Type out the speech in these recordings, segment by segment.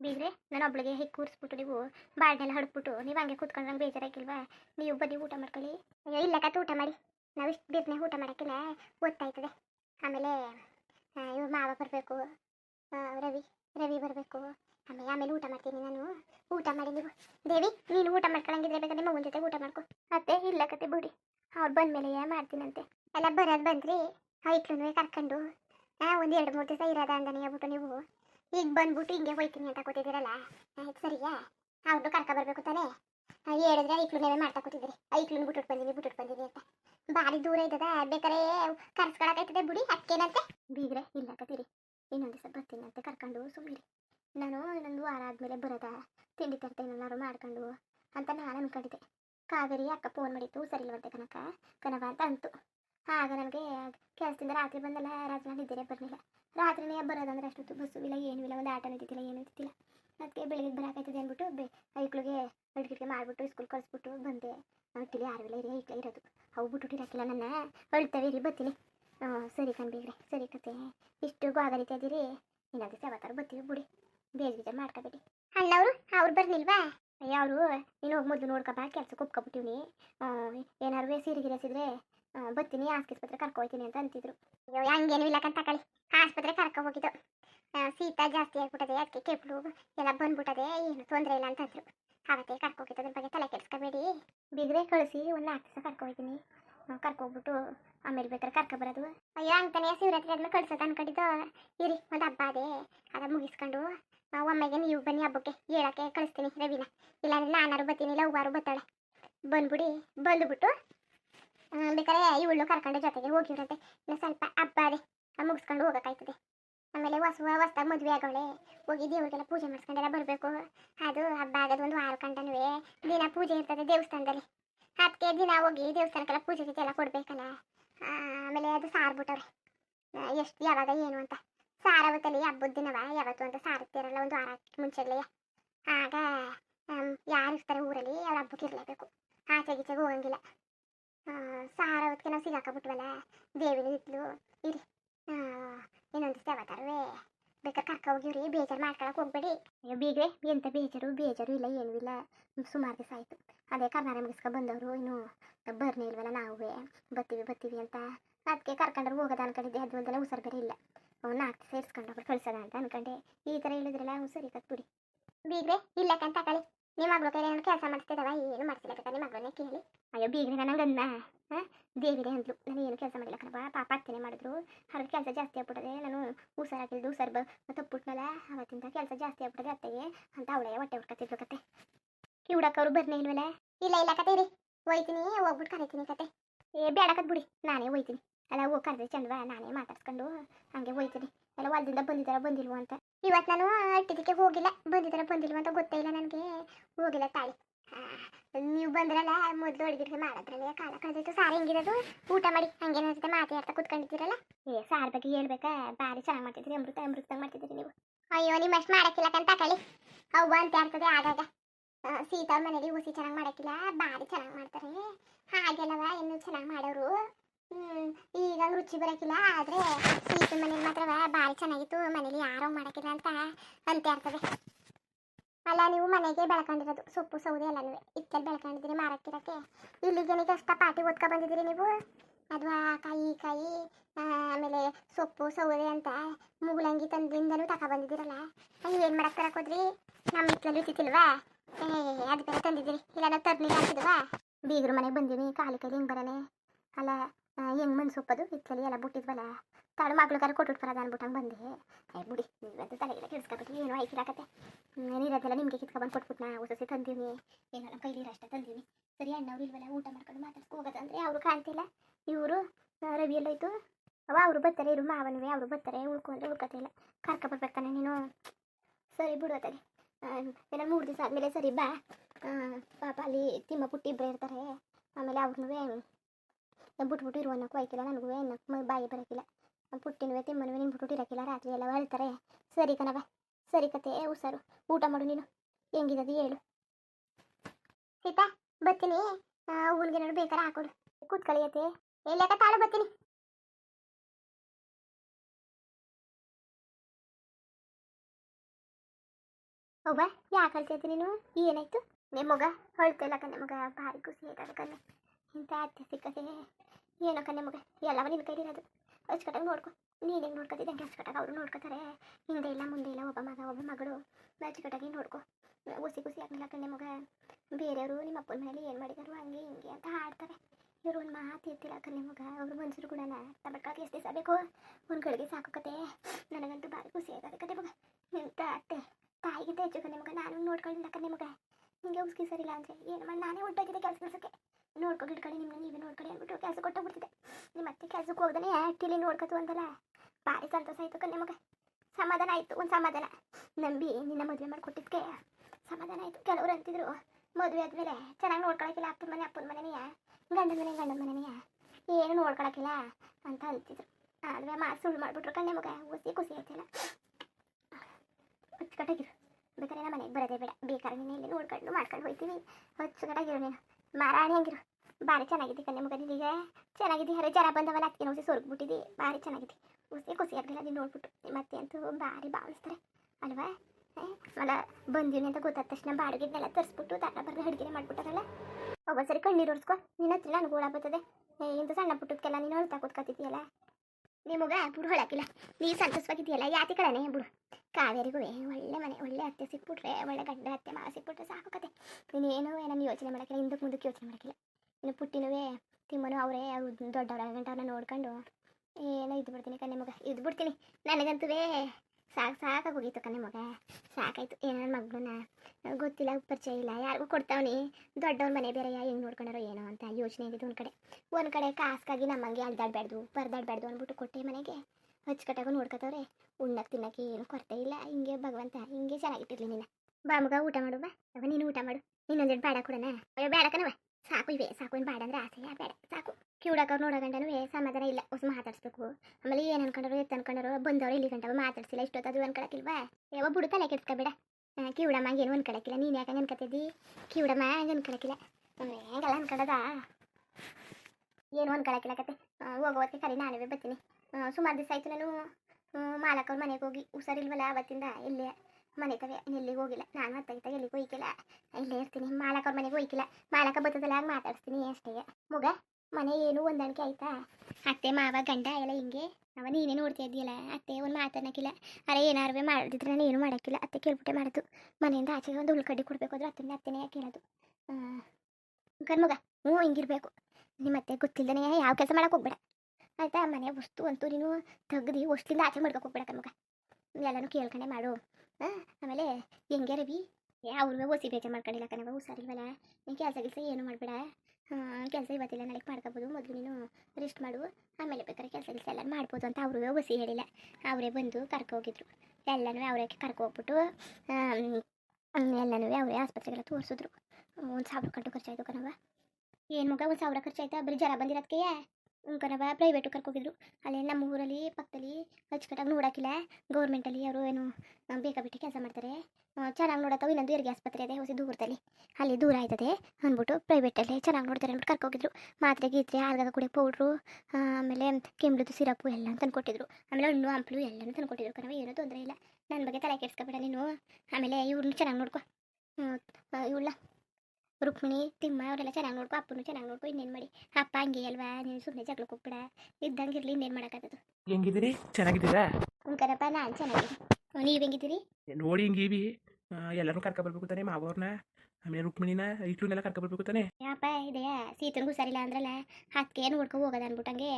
ಬೀಗ್ರೆ, ನಾನು ಒಬ್ಬಳಿಗೆ ಹೇಗೆ ಕೂರಿಸ್ಬಿಟ್ಟು ನೀವು ಬಾಳ್ನೆಲ್ಲ ಹಡ್ಬಿಟ್ಟು ನೀವು ಹಂಗೆ ಕೂತ್ಕೊಂಡ್ರಂಗೆ ಬೇಜಾರಾಗಿಲ್ವಾ? ನೀವು ಬನ್ನಿ ಊಟ ಮಾಡ್ಕೊಳ್ಳಿ. ಅಯ್ಯೋ, ಇಲ್ಲ ಕತ್ತು ಊಟ ಮಾಡಿ. ನಾವು ಇಷ್ಟು ಬೇಗನೆ ಊಟ ಮಾಡೋಕ್ಕಿಲ್ಲ, ಗೊತ್ತಾಯ್ತದೆ. ಆಮೇಲೆ ಇವ್ರ ಮಾವ ಬರಬೇಕು. ರವಿ ರವಿ ಬರಬೇಕು. ಆಮೇಲೆ ಆಮೇಲೆ ಊಟ ಮಾಡ್ತೀನಿ ನಾನು. ಊಟ ಮಾಡಿ ನೀವು. ದೇವಿ, ನೀನು ಊಟ ಮಾಡ್ಕೊಳಂಗಿದ್ರೆ ಬೇಕಾದ್ರೆ ಮಗನ ಜೊತೆ ಊಟ ಮಾಡ್ಕೊ. ಅತ್ತೆ, ಇಲ್ಲ ಕತೆ ಬಿಡಿ. ಅವ್ರು ಬಂದ್ಮೇಲೆ ಮಾಡ್ತೀನಂತೆ. ಎಲ್ಲ ಬರೋದು ಬಂದ್ರಿ. ಐಕ್ಳು ಕರ್ಕೊಂಡು. ಒಂದು ಎರಡು ಮೂರು ದಿವಸ ಇರೋದ ಅಂದಾನೆ ಹೇಳ್ಬಿಟ್ಟು ನೀವು. ಈಗ ಬಂದ್ಬಿಟ್ಟು ಹಿಂಗೆ ಹೋಯ್ತೀನಿ ಅಂತ ಕೂತಿದ್ದೀರಲ್ಲ? ಆಯ್ತು ಸರಿಯಾ ಅವ್ರದ್ದು ಕರ್ಕ ಬರಬೇಕು ತಾನೆ? ಹೇಳಿದ್ರೆ ಹೇಳಿದ್ರೆ ಐಕ್ಳುನೇ ಮಾಡ್ತಾ ಕೂತಿದ್ರಿ ಐಕ್ಳನ್ನ ಬಿಟ್ಟು ಬಂದೀನಿ ಬಿಟ್ಟು ಬಂದೀನಿ ಅಂತ. ಭಾರಿ ದೂರ ಇದ್ದದ, ಬೇಕಾರೆ ಕರ್ಸ್ಕೊಳಕೈತದೆ ಬಿಡಿ ಅಕ್ಕೇನಂತೆ. ಬೀಗ್ರೆ, ಇಲ್ಲ ಕತೀರಿ. ಇನ್ನೊಂದು ದಿವಸ ಅಂತ ಕರ್ಕೊಂಡು ಸುಮ್ಮನೆ ನಾನು ಇನ್ನೊಂದು ವಾರ ಆದಮೇಲೆ ಬರೋದ? ತಿಂಡಿ ತರ್ತೇನೆಲ್ಲಾರು ಮಾಡ್ಕೊಂಡು ಅಂತ ನಾನು ಅನ್ಕೊಂಡಿದ್ದೆ. ಕಾವೇರಿ ಅಕ್ಕ ಫೋನ್ ಮಾಡಿತ್ತು ಸರಿ ಇಲ್ವಂತೆ ಕನಕ. ಕನವ ಅಂತ ಅಂತು. ಆಗ ನನಗೆ ಕೆಲಸದಿಂದ ರಾತ್ರಿ ಬಂದಲ್ಲ, ರಾತ್ರಿ ನಾನು ನಿದ್ದೆ ಬರಲಿಲ್ಲ. ರಾತ್ರಿನೇ ಬರೋದಂದ್ರೆ ಅಷ್ಟೊತ್ತು ಬಸ್ಸು ಇಲ್ಲ, ಏನೂ ಇಲ್ಲ, ಒಂದು ಆಟೋ ನಿಂತಿದ್ದಿಲ್ಲ ಏನೂ ಇದ್ದಿಲ್ಲ ಅದಕ್ಕೆ ಬೆಳಿಗ್ಗೆ ಬರೋಕೈತದೆ ಅಂದ್ಬಿಟ್ಟು ಬೆ, ಐಕ್ಳಿಗೆ ಅಡುಗೆ ಮಾಡಿಬಿಟ್ಟು ಸ್ಕೂಲ್ ಕಳಿಸ್ಬಿಟ್ಟು ಬಂದೆ. ಇಟ್ಟಿಲಿ ಯಾರು ಇಲ್ಲ, ಇರಿ ಇರೋದು. ಅವು ಬಿಟ್ಟು ನನ್ನ. ಅಳ್ತವೆ ಇರಿ, ಬರ್ತೀನಿ. ಹಾಂ ಸರಿ ಕಣ್ಬೇಗ್ರೆ ಸರಿ ಕತೆ. ಇಷ್ಟು ರೀತಿ ಇದ್ದೀರಿ? ಇನ್ನೊಂದು ದಿವಸ ಯಾವತ್ತಾರು ಬರ್ತೀವಿ ಬಿಡಿ. ಬೇಜ ಬೀಜ ಮಾಡ್ಕೋಬೇಡಿ. ಅಣ್ಣವರು ಅವ್ರು ಬರ್ಲಿಲ್ವಾ? ಅಯ್ಯ, ಅವರು, ನೀನು ಹೋಗಿ ಮೊದಲು ನೋಡ್ಕೊಬಾ ಕೆಲ್ಸಕ್ಕೆ ಒಪ್ಕೊಬಿಟ್ಟಿವ್ನಿ. ಏನಾರು ಸೀರೆ ಗಿರಿಸಿದ್ರೆ ಬರ್ತೀನಿ, ಆಸ್ಪತ್ರೆ ಕರ್ಕೊ ಹೋಗ್ತೀನಿ ಅಂತ ಅಂತಿದ್ರು. ಅಯ್ಯೋ, ಹಂಗೇನು ಇಲ್ಲ ಕಂತ ಕಳಿ ಆಸ್ಪತ್ರೆ ಕರ್ಕೊ ಹೋಗಿದ್ದು ಶೀತ ಜಾಸ್ತಿ ಆಗ್ಬಿಟ್ಟದೆ ಅದಕ್ಕೆ ಕೆಪ್ಪಲು ಎಲ್ಲ ಬಂದ್ಬಿಟ್ಟದೆ, ಏನು ತೊಂದರೆ ಇಲ್ಲ ಅಂತಂದ್ರು ಅವತ್ತೇ ಕರ್ಕೊ ಹೋಗಿದ್ದು ಅದ್ರ ಬಗ್ಗೆ ತಲೆ ಕೆಡ್ಸ್ಕೊಬೇಡಿ. ಬಿಗ್ರೆ ಕಳಿಸಿ, ಒಂದು ನಾಲ್ಕು ದಿವಸ ಕರ್ಕೊ ಹೋಗ್ತೀನಿ ಕರ್ಕೊಬಿಟ್ಟು ಆಮೇಲೆ ಬೇಕಾದ್ರೆ ಕರ್ಕೊ ಬರೋದು. ಅಯ್ಯೋ ಅಂತಾನೆ ಶಿವರಾತ್ರಿ ಆದ್ಮೇಲೆ ಕಳ್ಸೋದು ಅನ್ಕೊಂಡಿದ್ದು ಇರಿ, ಒಂದು ಹಬ್ಬ ಅದೇ. ಅದ ಮುಗಿಸ್ಕೊಂಡು ಒಮ್ಮೆಗೆ ನೀವು ಬನ್ನಿ ಹಬ್ಬಕ್ಕೆ. ಹೇಳಕ್ಕೆ ಕಳಿಸ್ತೀನಿ ರವಿನ. ಇಲ್ಲಾಂದ್ರೆ ನಾನಾರು ಬರ್ತೀನಿ ಇಲ್ಲ ಹೂವಾರು ಬರ್ತಾಳೆ. ಬಂದ್ಬಿಡಿ, ಬಂದುಬಿಟ್ಟು ಬೇಕಾದ್ರೆ ಇವಳು ಕರ್ಕೊಂಡು ಜೊತೆಗೆ ಹೋಗಿವ್ರಂತೆ. ಇನ್ನು ಸ್ವಲ್ಪ ಹಬ್ಬ ಅದೇ ಮುಗಿಸ್ಕೊಂಡು ಹೋಗೋಕ್ಕಾಯ್ತದೆ ಆಮೇಲೆ ಹೊಸ ಹೊಸ ಮದುವೆ ಆಗೋಳೆ. ಹೋಗಿ ದೇವ್ರಿಗೆಲ್ಲ ಪೂಜೆ ಮಾಡಿಸ್ಕೊಂಡೆಲ್ಲ ಬರಬೇಕು. ಅದು ಹಬ್ಬ ಆಗೋದು ಒಂದು ವಾರ ಕಂಡನೂ ದಿನ ಪೂಜೆ ಇರ್ತದೆ ದೇವಸ್ಥಾನದಲ್ಲಿ. ಅದಕ್ಕೆ ದಿನ ಹೋಗಿ ದೇವಸ್ಥಾನಕ್ಕೆಲ್ಲ ಪೂಜೆ ಜೊತೆ ಎಲ್ಲ ಕೊಡ್ಬೇಕಲ್ಲ. ಆಮೇಲೆ ಅದು ಸಾರ್ಬಿಟ್ಟವ್ರೆ ಎಷ್ಟು, ಯಾವಾಗ ಏನು ಅಂತ. ಸಾರಾವತ್ತಲ್ಲಿ ಹಬ್ಬದ ದಿನವ? ಯಾವತ್ತು ಅಂತ ಸಾರತ್ತಿರಲ್ಲ ಒಂದು ವಾರ ಮುಂಚೆಲ್ಲೇ ಆಗ ಯಾರು ಇರ್ತಾರೆ ಊರಲ್ಲಿ ಅವ್ರ ಹಬ್ಬಕ್ಕೆ ಇರಲೇಬೇಕು. ಆಚೆ ಗೀಚೆಗೆ ಹೋಗಂಗಿಲ್ಲ. ಸಾರವತ್ತಿಗೆ ನಾವು ಸಿಗಾಕಬಿಟ್ವಲ್ಲ ದೇವಿನ ಇದ್ಲು. ಇರಿ. ಇನ್ನೊಂದು ದಿವಸ ಬೇಕಾ ಕರ್ಕ ಹೋಗಿವ್ರಿ, ಬೇಜಾರು ಮಾಡ್ಕೊಳಕ್ ಹೋಗ್ಬೇಡಿ. ಅಯ್ಯೋ, ಬೀಗ್ರೆ, ಎಂತ ಬೇಜಾರು? ಬೇಜಾರು ಇಲ್ಲ, ಏನೂ ಇಲ್ಲ. ಸುಮಾರು ದಿವಸ ಆಯಿತು. ಅದೇ ಕರ್ನಾಟಕ ಮುಗಿಸ್ಕೊ ಬಂದವರು ಇನ್ನು. ಬರ್ನೇ ಇಲ್ವಲ್ಲ ನಾವೇ. ಬರ್ತೀವಿ ಬರ್ತೀವಿ ಅಂತ. ಅದಕ್ಕೆ ಕರ್ಕೊಂಡ್ರೆ ಹೋಗೋದ ಅನ್ಕೊಂಡಿದ್ದೆ. ಅದು ಒಂದೆಲ್ಲ ಹುಷಾರು ಬೇರೆ ಇಲ್ಲ. ಅವ್ನು ನಾಲ್ಕು ಸೇರಿಸ್ಕೊಂಡು ಕಳ್ಸೋದ ಅಂತ ಅನ್ಕೊಂಡೆ. ಈ ಥರ ಹೇಳಿದ್ರಲ್ಲ, ಅವ್ನು ಸರಿ ಕತ್ಬಿಡಿ ಬೀಗ್ರೆ ಕಂತ ತಗೊಳ್ಳಿ. ನಿಮ್ಮ ಮಗಳು ಕೈಲಿ ಏನಾದ್ರು ಕೆಲಸ ಮಾಡ್ತಿದ್ದವ? ಏನು ಮಾಡ್ತಿಲ್ಲ ಬೇಕಾ ನಿಮ್ಮ ಮಗಳನ್ನೇ ಕೇಳಿ. ಅಯ್ಯೋ ಬೀಗ್ರಿ ನನಗೆ ಅಂದ ಹಾಂ? ದೇವಿದೆ ಅಂದ್ಲು. ನಾನು ಏನು ಕೆಲಸ ಮಾಡಿಲ್ಲ ಕಣಪ್ಪ ಪಾಪ ಅತ್ತೇನೆ ಮಾಡಿದ್ರು. ಅವ್ರ ಕೆಲಸ ಜಾಸ್ತಿ ಆಗ್ಬಿಟ್ಟದೆ. ನಾನು ಹುಷಾರಾಗಿಲ್ದು ಹುಷಾರು ಬ ತಪ್ಪುಟ್ನಲ್ಲ ಅವತ್ತಿಂದ ಕೆಲಸ ಜಾಸ್ತಿ ಆಗ್ಬಿಟ್ಟದೆ ಅತ್ತೆಗೆ. ಅಂತ ಅವಳೇ ಹೊಟ್ಟೆ ಹುಡ್ಕತ್ತಿದ್ರು ಕತೆ. ಕಿವುಡಕ್ಕವ್ರು ಬರ್ನೇ ಇಲ್ವಲ್ಲ? ಇಲ್ಲ ಇಲ್ಲ ಕತೆ ರೀ ಹೋಯ್ತೀನಿ ಹೋಗ್ಬಿಟ್ಟು ಕರಿತೀನಿ ಕತೆ. ಏ ಬೇಡಕತ್ ಬಿಡಿ ನಾನೇ ಹೋಯ್ತೀನಿ. ಅಲ್ಲ ಹೋಗಿ ಕರೆದ್ರೆ ಚಂದವ. ನಾನೇ ಮಾತಾಡ್ಸ್ಕೊಂಡು ಹಂಗೆ ಹೋಯ್ತೀನಿ. ಎಲ್ಲ ಹೊಲದಿಂದ ಬಂದಿದ್ದಾರ ಬಂದಿಲ್ವ ಅಂತ. ಇವತ್ತು ನಾನು ಅಟ್ಟಿದ್ದಕ್ಕೆ ಹೋಗಿಲ್ಲ ಬಂದಿದ್ದಾರ ಬಂದಿಲ್ವ ಅಂತ ಗೊತ್ತೇ ಇಲ್ಲ ನನಗೆ. ಹೋಗಿಲ್ಲ ತಾಳಿ. ನೀವು ಬಂದ್ರಲ್ಲ, ಮೊದಲು ಅಡುಗೆ ಮಾಡಿದ್ರಲ್ಲ ಕಾಲ ಕಳೆದಿತ್ತು ಸಾರು ಹೆಂಗಿರೋದು ಊಟ ಮಾಡಿ, ಹಂಗೇನ ಅನ್ಸುತ್ತೆ ಮಾತಾಡ್ತಾ ಕೂತ್ಕೊಂಡಿದ್ದೀರಲ್ಲ? ಏ, ಸಾರ್ ಬಗ್ಗೆ ಹೇಳ್ಬೇಕಾ? ಭಾರಿ ಚೆನ್ನಾಗಿ ಮಾಡ್ತಿದ್ರಿ, ಅಮೃತ ಅಮೃತ ಮಾಡ್ತಿದ್ರಿ ನೀವು. ಅಯ್ಯೋ ನಿಮ್ಮ ಅಷ್ಟು ಮಾಡಕ್ಕಿಲ್ಲ ಕಂತ ಕಳಿ ಅವ್ವ ಅಂತ ಇರ್ತದೆ ಆಗಾಗ. ಸೀತಾ ಮನೇಲಿ ಹುಸಿ ಚೆನ್ನಾಗಿ ಮಾಡಕ್ಕಿಲ್ಲ, ಭಾರಿ ಚೆನ್ನಾಗಿ ಮಾಡ್ತಾರೆ. ಹಾಗೆಲ್ಲವ, ಇನ್ನು ಚೆನ್ನಾಗಿ ಮಾಡೋರು. ಈಗ ರುಚಿ ಬರೋಕ್ಕಿಲ್ಲ ಆದ್ರೆ ಸೀತ ಮನೇಲಿ ಮಾತ್ರ ಭಾರಿ ಚೆನ್ನಾಗಿತ್ತು, ಮನೇಲಿ ಯಾರೋ ಮಾಡಕ್ಕಿಲ್ಲ ಅಂತ ಅಂತ ಇರ್ತದೆ ಅಲ್ಲ, ನೀವು ಮನೆಗೆ ಬೆಳ್ಕೊಂಡಿರೋದು, ಸೊಪ್ಪು, ಸೌದೆ ಎಲ್ಲನೂ ಇತ್ತಲ್ಲಿ ಬೆಳ್ಕೊಂಡಿದ್ದೀರಿ ಮಾರಕ್ಕಿರಕ್ಕೆ ಇಲ್ಲಿ ಜನಕ್ಕೆ ಅಷ್ಟ ಪಾಟಿ ಓದ್ಕೊ ಬಂದಿದ್ದೀರಿ ನೀವು? ಅಥವಾ ಕಾಯಿ ಕಾಯಿ ಆಮೇಲೆ ಸೊಪ್ಪು, ಸೌದೆ ಅಂತ ಮುಗುಳಂಗಿ ತಂದಿಂದನೂ ತಕ ಬಂದಿದ್ದೀರಲ್ಲ ಏನು ಮಾಡಕ್ಕೆ ತರಕ್ ಹೋದ್ರಿ? ನಮ್ಮ ಇತ್ತಲ್ಲಿ ಇತ್ತಿಲ್ವಾ ಏ ಅದು ತಂದಿದ್ದೀರಿ, ಇಲ್ಲ ನಾವು ತರ್ನಿಲ್ಲ ಹಾಕಿದ್ವಾ ಬೀಗರು ಮನೆಗೆ ಬಂದೀನಿ, ಕಾಲಿ ಕೈಲಿ ಹಿಂಗೆ ಬರನೆ. ಅಲ್ಲ ಹೆಂಗೆ ಮನ್ಸೊಪ್ಪದು? ಇತ್ತಲ್ಲಿ ಎಲ್ಲ ಬಿಟ್ಟಿದ್ವಲ್ಲ. ತಾಳು ಕರೆ ಕೊಟ್ಬಿಟ್ಟು ಬರೋದು ಅನ್ಬಿಟ್ಟಂಗೆ ಬಂದೆ. ಏ, ಬಿಡಿ ನೀವಂತೂ ತಲೆಗೆಲ್ಲ ಕೆಡಿಸ್ಕೊಬಿಟ್ಟು ಏನೋ ಆಯ್ತಿರಾಕತ್ತೆ ನೀರದೆಲ್ಲ ನಿಮಗೆ ಕಿತ್ಕೊಬಂದು ಕೊಟ್ಬಿಟ್ಟು ನಾ. ಹೊಸಸಿ ತಂದೀನಿ. ಏನಲ್ಲ ನಮ್ಮ ಕೈಲಿ ಅಷ್ಟೇ ತಂದೀನಿ. ಸರಿ, ಅಣ್ಣವ್ರು ಇಲ್ವಲ್ಲ, ಊಟ ಮಾಡ್ಕೊಂಡು ಮಾತಾಡ್ಸ್ಕೊ ಹೋಗೋದಂದ್ರೆ ಅವರು ಕಾಣ್ತಿಲ್ಲ ಇವರು ರವಿ ಎಲ್ಲೋಯ್ತು ಅವ, ಅವರು ಬರ್ತಾರೆ ಇರು ಮಾವನವೇ, ಅವರು ಬರ್ತಾರೆ, ಉಳ್ಕೊಂಡ್ರೆ ಉಳ್ಕೊತಿಲ್ಲ ಕರ್ಕ ಬರ್ಬೇಕಾನೆ ನೀನು. ಸರಿ ಬಿಡು ಅತ್ತಾಗೆ ಏನ ಮೂರು ದಿವಸ ಆದಮೇಲೆ ಸರಿ ಬಾ. ಪಾಪ ಅಲ್ಲಿ ತಿಮ್ಮ ಪುಟ್ಟಿ ಇಬ್ಬರೇ ಇರ್ತಾರೆ. ಆಮೇಲೆ ಅವ್ರನ್ನೂ ಬಿಟ್ಬಿಟ್ಟು ಇರು ಅನ್ನೋಕ್ಕೂ ಆಯ್ಕಿಲ್ಲ ನನಗೂ ಅನ್ನಕ್ಕೆ ಬಾಯಿ ಬರೋಕ್ಕಿಲ್ಲ ಪುಟ್ಟಿನವೇ ತಿಮ್ಮನವೇ ನೀನು ಬಿಟ್ಬಿಟ್ಟು ಇರೋಕ್ಕಿಲ್ಲ ರಾತ್ರಿ ಎಲ್ಲ ಹೇಳ್ತಾರೆ ಸರಿ ಕಣವ ಸರಿ ಕತೆ ಹುಷಾರು, ಊಟ ಮಾಡು ನೀನು. ಹೆಂಗಿದದು ಹೇಳು. ಸೀತಾ, ಬರ್ತೀನಿ. ಹೂವಿಗೆ ನೋಡಿ ಬೇಕಾರೆ ಹಾಕೊಡು. ಕೂತ್ಕೊಳ್ಳಿಯತ್ತೆ ಎಲ್ಲಾಕ ತಾಳು ಬರ್ತೀನಿ. ಒಬ್ಬ ಯಾಕೆ ಅಳ್ತೈತಿ ನೀನು? ಏನಾಯ್ತು? ನಿಮಗ ಹೊಳ್ತಿಲ್ಲ ಕಣೆ, ಮಗ ಭಾರಿ ಖುಷಿ ಆಯ್ತದ ಕಣ್ಣೆ ಇಂಥ ಅತ್ತೆ ಏನೋ ಕಣ್ಣೆ ಮಗ ಎಲ್ಲವ ನಿನ್ನ ಕೈಲಿರೋದು ಅಚ್ಚುಕಟ್ಟಾಗಿ ನೋಡ್ಕೊ. ನೀನು ಹೆಂಗೆ ನೋಡ್ಕೊತಿದ್ದಂಗೆ ಅಚ್ಚುಕಟ್ಟಾಗಿ ಅವರು ನೋಡ್ಕೊತಾರೆ. ಹಿಂದೆ ಇಲ್ಲ, ಮುಂದೆ ಇಲ್ಲ, ಒಬ್ಬ ಮಗ, ಒಬ್ಬ ಮಗಳು. ಅಚ್ಚುಕಟ್ಟಾಗಿ ನೋಡ್ಕೊ. ಹುಸಿ ಖುಷಿ ಆಗಲಿಲ್ಲ ಕಣ್ಣೆ ಮಗ ಬೇರೆಯವರು ನಿಮ್ಮ ಅಪ್ಪನ ಮೇಲೆ ಏನು ಮಾಡಿದಾರು? ಹಂಗೆ ಹಿಂಗೆ ಅಂತ ಹಾಡ್ತಾರೆ. ಇವ್ರು ಒಂದು ಮಾತು ಇರ್ತಿಲ್ಲ ಕಣ್ಣೆ ಮಗ ಅವ್ರ ಮನುಷ್ಯರು ಗುಣನ ತಬಟ್ಕೊಳಕ್ಕೆ ಎಷ್ಟು ದಿವಸ ಬೇಕು ಒಂದು ಗಳಿಗೆ ಸಾಕು ಕತೆ. ನನಗಂತೂ ಭಾರಿ ಖುಷಿ ಕತೆ ಮಗ. ನಿಂತ ಅತ್ತೆ ತಾಯಿಗಿಂತ ಹೆಚ್ಚು ಕಣ್ಣೆ ಮಗ. ನಾನು ನೋಡ್ಕೊಳ್ಳಿಲ್ಲ ಕಣ್ಣೆ ಮಗ ನಿಮಗೆ ಉಸ್ಕಿ ಸರಿಲ್ಲ ಅಂದರೆ ಏನು ಮಾಡಿ, ನಾನೇ ಹೊಟ್ಟೋಗಿದ್ದೆ ಕೆಲಸ ಕೆಲಸಕ್ಕೆ. ನೋಡ್ಕೊಂಡು ಇಟ್ಕೊಳ್ಳಿ ನಿಮ್ಮನ್ನ ನೀವೇ ನೋಡ್ಕೊಳ್ಳಿ ಕೆಲಸ ಕೊಟ್ಟೋಗ್ಬಿಡ್ತಿದ್ದೆ ನಿಮ್ಮ ಮತ್ತೆ ಕೆಲಸಕ್ಕೆ ಹೋಗ್ದಾನೆ ಟಿಲಿ ನೋಡ್ಕೋತು ಅಂತಲ್ಲ? ಭಾರಿ ಸಂತೋಷ ಆಯಿತು ಕಣ್ಣೆ ಮಗ ಸಮಾಧಾನ ಆಯಿತು, ಒಂದು ಸಮಾಧಾನ. ನಂಬಿ ನಿನ್ನ ಮದುವೆ ಮಾಡಿಕೊಟ್ಟಿದ್ಕೆ ಸಮಾಧಾನ ಆಯಿತು. ಕೆಲವರು ಅಂತಿದ್ರು, ಮದುವೆ ಆದಮೇಲೆ ಚೆನ್ನಾಗಿ ನೋಡ್ಕೊಳಕಿಲ್ಲ ಅಪ್ಪನ ಮನೆ, ಅಪ್ಪನ ಮನೆಯ ಗಂಡನ ಮನೆ, ಗಂಡನ ಮನೆಯ ಏನು ನೋಡ್ಕೊಳಕಿಲ್ಲ ಅಂತ ಅಂತಿದ್ರು. ಆದರೆ ಮಾ ಸುಳ್ಳು ಮಾಡಿಬಿಟ್ರು ಕಣ್ಣೆ ಮಗ ಖುಷಿ ಖುಷಿ ಆಯ್ತಿಲ್ಲ ಅಚ್ಚುಕಟ್ಟಾಗಿರು. ಬೇಕಾದ್ರೆ ನಮ್ಮ ಮನೆಗೆ ಬರೋದೇ ಬೇಡ. ಬೇಕಾದ್ರೆ ನೀನು ಇಲ್ಲಿ ನೋಡ್ಕೊಂಡು ಮಾಡ್ಕೊಂಡು ಹೋಗ್ತೀವಿ ಅಚ್ಚುಕಟ್ಟಾಗಿರು ನೀನು. ಮಾರಾಣಿ ಹಂಗಿರು. ಭಾರಿ ಚೆನ್ನಾಗಿದೆ ಕಣ್ಣೆ ಮಗ ಚೆನ್ನಾಗಿದೆ ಹರೇ ಜರ ಬಂದವಲ್ಲ, ಅದಕ್ಕೆ ನೋಸಿ ಸೊರ್ಗ್ಬಿಟ್ಟಿದ್ದಿ. ಭಾರಿ ಚೆನ್ನಾಗಿದೆ ಖುಷಿ ಖುಷಿ ಆಗಲಿಲ್ಲ ನೀನು ನೋಡ್ಬಿಟ್ಟು. ಮತ್ತೆ ಅಂತೂ ಭಾರಿ ಭಾವಿಸ್ತಾರೆ ಅಲ್ವಾ? ಅಲ್ಲ ಬಂದೀನಿ ಅಂತ ಗೊತ್ತಾದ ತಕ್ಷಣ ಬಾಡಿಗೆನೆಲ್ಲ ತರಿಸ್ಬಿಟ್ಟು ತಾಟ ಬರ್ದು ಅಡುಗೆ ಮಾಡ್ಬಿಟ್ಟಾರಲ್ಲ. ಒಬ್ಬ ಸರಿ ಕಣ್ಣೀರು ಒರೆಸ್ಕೊ ನಿನ್ನ ಹತ್ರ ನನಗೆ ಹೋಳ ಬರ್ತದೆ ಇಂಥ ಸಣ್ಣ ಪುಟ್ಟಕ್ಕೆಲ್ಲ ನೀನು ಅಳ್ತಾ ಕೂತ್ಕೊತಿದ್ಯಲ್ಲ ನಿಮಗೆ ಬುಡು ಹೊಳಕಿಲ್ಲ. ನೀ ಸಂತೋಷವಾಗಿದೆಯಲ್ಲ ಯಾತಿ ಕಡೆನೇ ಬಿಡು. ಕಾವೇರಿಗೂ ಒಳ್ಳೆ ಮನೆ, ಒಳ್ಳೆ ಅತ್ತೆ ಸಿಕ್ಬಿಟ್ರೆ, ಒಳ್ಳೆ ಗಂಡ ಅತ್ತೆ ಮಾವ ಸಿಕ್ಬಿಟ್ರೆ ಸಾಕು ಕತೆ. ನೀನೇನು ಏನನ್ನು ಯೋಚನೆ ಮಾಡೋಕ್ಕಿಲ್ಲ, ಹಿಂದಕ್ಕೆ ಮುಂದಕ್ಕೆ ಯೋಚನೆ ಮಾಡೋಕ್ಕಿಲ್ಲ. ಇನ್ನು ಪುಟ್ಟಿನವೇ, ತಿಮ್ಮನು ಅವರೇ, ಅವ್ರು ದೊಡ್ಡವ್ರ ಗಂಟವ್ರನ್ನ ನೋಡ್ಕೊಂಡು, ಏನೋ ಇದು ಬಿಡ್ತೀನಿ ಕಣ್ಣೆ ಮಗ, ಇದ್ ಬಿಡ್ತೀನಿ. ನನಗಂತೂ ಸಾಕು ಸಾಕಾಗಿ ಹೋಗಿತ್ತು ಕಣ್ಣೆ ಮಗ. ಸಾಕಾಯ್ತು. ಏನೋ ನನ್ನ ಮಗಳನ್ನ ಗೊತ್ತಿಲ್ಲ, ಪರಿಚಯ ಇಲ್ಲ. ಯಾರಿಗೂ ಕೊಡ್ತಾವನಿ. ದೊಡ್ಡವ್ರ ಮನೆ ಬೇರೆ ಯಾ ಹೆಂಗೆ ನೋಡ್ಕೊಂಡಾರೋ ಏನೋ ಅಂತ ಯೋಚನೆ ಇದ್ದಿದ್ದು ಒಂದು ಕಡೆ. ಒಂದು ಕಡೆ ಕಾಸ್ಗಾಗಿ ನಮ್ಮಂಗೆ ಅಲ್ದಾಡ್ಬಾರ್ದು ಪರದಾಡ್ಬಾರ್ದು ಅಂದ್ಬಿಟ್ಟು ಕೊಟ್ಟೆ ಮನೆಗೆ. ಹಚ್ಕಟ್ಟಾಗ ನೋಡ್ಕೊತವ್ರೆ. ಉಣ್ಣಕ್ಕೆ ತಿನ್ನಕ್ಕೆ ಏನು ಕೊರತೆ ಇಲ್ಲ. ಹಿಂಗೆ ಭಗವಂತ, ಹಿಂಗೆ ಚೆನ್ನಾಗಿಟ್ಟಿರ್ಲಿ ನಿನ್ನ. ಬಾ ಮಗ, ಊಟ ಮಾಡು, ಬಾ. ಅವ ನೀನು ಊಟ ಮಾಡು. ಇನ್ನೊಂದೆರಡು ಬೇಡ ಕೊಡೋಣ. ಬೇಡ ಕಣವ ಸಾಕು ಇವೆ, ಸಾಕು ಏನು ಬೇಡ ಅಂದ್ರೆ ಆಸೆ ಬೇಡ, ಸಾಕು. ಕಿವುಡಕ್ಕವ್ರು ನೋಡೋಗಂಡನೂ ಸಮಾಧಾನ ಇಲ್ಲ ಹೊಸ ಮಾತಾಡಿಸ್ಬೇಕು. ಆಮೇಲೆ ಏನು ಅನ್ಕೊಂಡ್ರು ಎತ್ತ ಅನ್ಕೊಂಡ್ರು ಬಂದವರು ಇಲ್ಲಿ ಗಂಟವ ಮಾತಾಡ್ಸಿಲ್ಲ ಇಷ್ಟೊತ್ತದು ಅನ್ಕೊಳಕ್ಕಿಲ್ವಾ ಯಾವ ಬುಡು ತಲೆ ಕೆಡ್ಸ್ಕೊಬೇಡ. ಕಿವುಡಮ್ಮ ಏನು ಅನ್ಕೊಳಕ್ಕಿಲ್ಲ ನೀನು ಯಾಕೆ ಅನ್ಕೊತಿದ್ದಿ? ಕಿವುಡಮ್ಮ ಹಂಗೆ ಅನ್ಕೊಳಕ್ಕಿಲ್ಲ ಹೆಂಗಲ್ಲ ಅನ್ಕೊಂಡದ? ಏನು ಅನ್ಕೊಳಕ್ಕಿಲ್ಲ ಕತೆ. ಹೋಗೋದಕ್ಕೆ ಕರಿ ನಾನೇ ಬರ್ತೀನಿ. ಸುಮಾರು ದಿವಸ ಆಯ್ತು ನಾನು ಮಾಲಕವ್ರ ಮನೆಗೆ ಹೋಗಿ. ಹುಷಾರಿಲ್ವಲ್ಲ ಅವತ್ತಿಂದ? ಇಲ್ಲೇ. ಮನೆ ತವೆ ಎಲ್ಲಿಗೆ ಹೋಗಿಲ್ಲ. ನಾನು ಅತ್ತಾಗಿತ್ತಾಗ ಎಲ್ಲಿಗೆ ಹೋಗಿಲ್ಲ. ಇಲ್ಲೇ ಇರ್ತೀನಿ. ಮಾಲಕ ಮನೆಗೆ ಹೋಗಿಲ್ಲ. ಮಾಲಕ ಬರ್ತದಲ್ಲ ಆಗ ಮಾತಾಡ್ತೀನಿ ಅಷ್ಟೇ. ಮುಗ, ಮನೆ ಏನು ಹೊಂದಾಣಿಕೆ ಆಯ್ತಾ? ಅತ್ತೆ, ಮಾವ, ಗಂಡ ಎಲ್ಲ ಹಿಂಗೆ. ಅವ ನೀನೇ ನೋಡ್ತಾ ಇದ್ದೀಯಲ್ಲ? ಅತ್ತೆ ಒಂದು ಮಾತನ್ನಕ್ಕಿಲ್ಲ ಅರೆ, ಏನಾರು ಮಾಡಿದ್ರೆ ನಾನು ಏನು ಮಾಡೋಕ್ಕಿಲ್ಲ. ಅತ್ತೆ ಕೇಳ್ಬಿಟ್ಟೆ ಮಾಡೋದು. ಮನೆಯಿಂದ ಆಚೆಗೆ ಒಂದು ಉಳ್ಕಡ್ಡಿ ಕೊಡಬೇಕು ಅಂದ್ರೆ ಅತ್ತನೇ ಅತ್ತೆನೇ ಕೇಳೋದು. ಕಣ್ಮಗ ಹ್ಞೂ ಹಿಂಗಿರ್ಬೇಕು. ನಿಮ್ಮ ಅತ್ತೆ ಗೊತ್ತಿಲ್ಲದೇ ಯಾವ ಕೆಲಸ ಮಾಡಕ್ಕೆ ಹೋಗ್ಬೇಡ. ಆಯ್ತಾ? ಮನೆ ವಸ್ತು ಅಂತೂ ನೀನು ತೆಗ್ದು ವಸ್ತುಲಿಂದ ಆಚೆ ಮಾಡ್ಕೊಕ್ ಹೋಗ್ಬೇಡ ಕಣ್ಮಗ ಎಲ್ಲನೂ ಕೇಳ್ಕೊಂಡೆ ಮಾಡು. ಆಮೇಲೆ ಹೆಂಗೆ ರವಿ ಏ ಅವ್ರಿಗೆ ಓಸಿ ಬೇಜಾರು ಮಾಡ್ಕೊಂಡಿಲ್ಲ ಕಣವ ಹುಷಾರಿಲ್ವಲ್ಲ? ನೀನು ಕೆಲಸ ಕೆಲಸ ಏನು ಮಾಡಬೇಡ? ಕೆಲಸ ಇವತ್ತಿಲ್ಲ, ನಾಳೆಗೆ ಮಾಡ್ಕೋಬೋದು, ಮೊದಲು ನೀನು ರೆಸ್ಟ್ ಮಾಡು. ಆಮೇಲೆ ಬೇಕಾದ್ರೆ ಕೆಲಸ ಕೆಲಸ ಎಲ್ಲ ಮಾಡ್ಬೋದು ಅಂತ ಅವರು ಒಸಿ ಹೇಳಿಲ್ಲ. ಅವರೇ ಬಂದು ಕರ್ಕೊ ಹೋಗಿದ್ರು. ಎಲ್ಲನೂ ಅವರೇ ಕರ್ಕೊ ಹೋಗ್ಬಿಟ್ಟು ಎಲ್ಲನೂ ಅವರೇ ಆಸ್ಪತ್ರೆಗೆಲ್ಲ ತೋರಿಸಿದ್ರು. ಒಂದು ಸಾವಿರ ಕಟ್ಟು ಖರ್ಚಾಯ್ತು ಕಣವ ಏನು ಮಗ, ಒಂದು ಸಾವಿರ ಖರ್ಚಾಯ್ತಾ? ಬರೀ ಜ್ವರ ಬಂದಿರೋದಕ್ಕೆ ಕಣವ ಪ್ರೈವೇಟು ಕರ್ಕೋಗಿದ್ರು. ಅಲ್ಲೇ ನಮ್ಮ ಊರಲ್ಲಿ ಪಕ್ಕದಲ್ಲಿ ಅಚ್ಚುಕಟ್ಟಾಗಿ ನೋಡೋಕ್ಕಿಲ್ಲ ಗೌರ್ಮೆಂಟಲ್ಲಿ ಅವರು ಏನು ಬೇಕಾಬಿಟ್ಟು ಕೆಲಸ ಮಾಡ್ತಾರೆ. ಚೆನ್ನಾಗಿ ನೋಡತ್ತವ ಇನ್ನೊಂದು ಹೆರಿಗೆ ಆಸ್ಪತ್ರೆ ಇದೆ ಹೊಸ ದೂರದಲ್ಲಿ ಅಲ್ಲಿ ದೂರ ಆಯ್ತದೆ ಅಂದ್ಬಿಟ್ಟು ಪ್ರೈವೇಟಲ್ಲಿ ಚೆನ್ನಾಗಿ ನೋಡ್ತಾರೆ ಅಂದ್ಬಿಟ್ಟು ಕರ್ಕೋಗಿದ್ರು. ಮಾತ್ರೆ ಗೀತ್ರೆ ಆಲ್ಗಾಗ ಕುಡಿಯೋ ಪೌಡ್ರು ಆಮೇಲೆ ಕೆಮ್ಲದ್ದು ಸಿರಪ್ಪು ಎಲ್ಲ ತಂದ್ಕೊಟ್ಟಿದ್ರು ಆಮೇಲೆ ಹಣ್ಣು, ಹಂಪಲು ಎಲ್ಲನೂ ತಂದ್ಕೊಟ್ಟಿದ್ರು ಕಣವ ಏನೂ ತೊಂದರೆ ಇಲ್ಲ. ನನ್ನ ಬಗ್ಗೆ ತಲೆ ಕೆಡ್ಸ್ಕೊಬೇಡ ನೀನು. ಆಮೇಲೆ ಇವ್ರನ್ನ ಚೆನ್ನಾಗಿ ನೋಡ್ಕೊ. ಇವಳ ರುಕ್ಮಿಣಿ ತಿಮ್ಮ ಅವರೆಲ್ಲ ಚೆನ್ನಾಗಿ ನೋಡ್ಕೊ ಅಪ್ಪನು ಚೆನ್ನಾಗಿ ನೋಡ್ಕೊ ಇನ್ನೇನು ಮಾಡಿ? ಅಪ್ಪ ಹಂಗೆ ಅಲ್ವಾ? ನೀನು ಸುಮ್ಮನೆ ಜಗಳಕ್ಕೆ ಹೋಗ್ಬೇಡ ಇದ್ದಂಗಿರ್ಲಿ ಇನ್ನೇನು ಮಾಡೋಕ್ಕಾಗದು? ಹೆಂಗಿದ್ದೀರಿ? ಚೆನ್ನಾಗಿದ್ದೀರಾ? ಉಂಕರಪ್ಪ ನಾನು ಚೆನ್ನಾಗಿದ್ದೀನಿ. ನೀವು ಹೆಂಗಿದ್ದೀರಿ? ನೋಡಿ ಹಿಂಗೀವಿ. ಎಲ್ಲರೂ ಕರ್ಕೊಬರ್ಬೇಕು ತಾನೆ ಮಾವವ್ರನ್ನ ಆಮೇಲೆ ರುಕ್ಮಿಣಿನ ಇಟ್ಲುನೆಲ್ಲ ಕರ್ಕೊಬರ್ಬೇಕು ತಾನೆ. ಯಾಪ ಇದೆಯಾ? ಸೀತನಿಗೂ ಸರಿಲ್ಲ ಅಂದ್ರಲ್ಲ? ಅದಕ್ಕೆ ನೋಡ್ಕೊ ಹೋಗೋದು ಅಂದ್ಬಿಟ್ಟಂಗೆ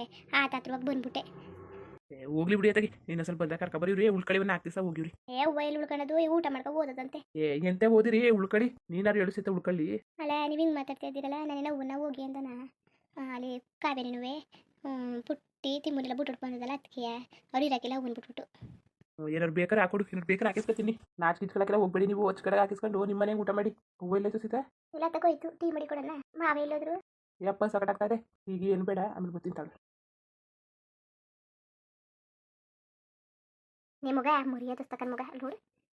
ಆತ ಹತ್ರವಾಗಿ ಬಂದ್ಬಿಟ್ಟೆ. ಹೋಗ್ಲಿ ಬಿಡಿ ಅತ್ತಾಗಿ. ನೀನು ಸ್ವಲ್ಪ ಬಂದ ಕರ್ಕ ಬರೀವ್ರಿ ನಾಲ್ಕು ದಿವಸ ಹೋಗಿವ್ರಿ ಏ ಉಳ್ಕೊಳ್ಳೋದು ಈ ಊಟ ಮಾಡ್ಕೊ ಓದೋದಂತೆ ಏ ಎಂತೆ ಓದಿರಿ ಉಳ್ಕಳಿ. ನೀನಾರು ಹೇಳು ಸಹಿತ ಉಳ್ಕೊಳ್ಳಿ. ಅಲ್ಲ ನೀವು ಹಿಂಗೆ ಮಾತಾಡ್ತಾ ಇದ್ದೀರಲ್ಲ ನಾನೇನೋ ಉನ್ನ ಹೋಗಿ ಅಂತನ ಅಲ್ಲಿ ಕಾವೇರಿನುವೆ ಪುಟ್ಟಿ ತಿಮ್ಮನೆಲ್ಲ ಬಿಟ್ಬಿಟ್ಟು ಬಂದದಲ್ಲ ಅದಕ್ಕೆ ಅವ್ರು ಇರೋಕ್ಕೆಲ್ಲ ಬಿಟ್ಬಿಟ್ಟು. ಏನಾರು ಬೇಕಾದ್ರೆ ಹಾಕೊಡು ಏನಾರು ಬೇಕಾದ್ರೆ ಹಾಕಿಸ್ಕೊತೀನಿ. ನಾಚ್ ಕಿಚ್ಕೊಳಕ್ಕೆಲ್ಲ ಹೋಗ್ಬೇಡಿ ನೀವು. ಹೊಚ್ಚ ಕಡೆ ಹಾಕಿಸ್ಕೊಂಡು ನಿಮ್ಮ ಮನೆಗೆ ಊಟ ಮಾಡಿ. ಹೂವು ಇಲ್ಲ ಸೀತಾ ಇಲ್ಲ ತಗೋಯ್ತು ಟೀ ಮಾಡಿ ಕೊಡೋಣ. ಮಾವ ಇಲ್ಲೋದ್ರು ಯಪ್ಪ ಸಕಟಾಗ್ತಾ ಇದೆ. ಈಗ ಏನು ಬೇಡ ಆಮೇಲೆ ಗೊತ್ತಿನ ತಾಳು. ನಿಮಗೆ ಮುರಿಯೋದು ಅಸ್ತಕ್ಕ ನಮಗೆ ನೋಡು.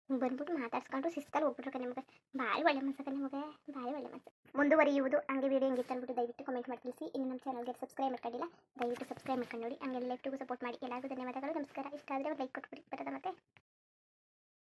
ಹಿಂಗೆ ಬಂದ್ಬಿಟ್ಟು ಮಾತಾಡ್ಸ್ಕೊಂಡು ಸಿಸ್ತಲ್ಲಿ ಹೋಗ್ಬಿಟ್ರಕ ನಿಮಗೆ ಭಾರಿ ಒಳ್ಳೆ ಮನ್ಸಕ್ಕ ನಿಮಗೆ ಭಾರಿ ಒಳ್ಳೆ ಮನ್ಸು. ಮುಂದುವರಿಯುವುದು ಹಂಗೆ ವೀಡಿಯೋ ಹಿಂಗೆ ಅಂದ್ಬಿಟ್ಟು ದಯವಿಟ್ಟು ಕಮೆಂಟ್ ಮಾಡಿ ತಿಳಿಸಿ ಇನ್ನು ನಮ್ಮ ಚಾನಲ್ಗೆ ಸಬ್ಸ್ಕ್ರೈಬ್ ಮಾಡ್ಕೊಂಡಿಲ್ಲ, ದಯವಿಟ್ಟು ಸಬ್ಸ್ಕ್ರೈಬ್ ಮಾಡ್ಕೊಂಡು ನೋಡಿ. ಹಂಗೆ ಲೆಫ್ಟಿಗೂ ಸಪೋರ್ಟ್ ಮಾಡಿ. ಎಲ್ಲರಿಗೂ ಧನ್ಯವಾದಗಳು. ನಮಸ್ಕಾರ. ಇಷ್ಟ ಆದರೆ ಲೈಕ್ ಕೊಟ್ಬಿಟ್ಟು ಬರೋದ ಮತ್ತೆ.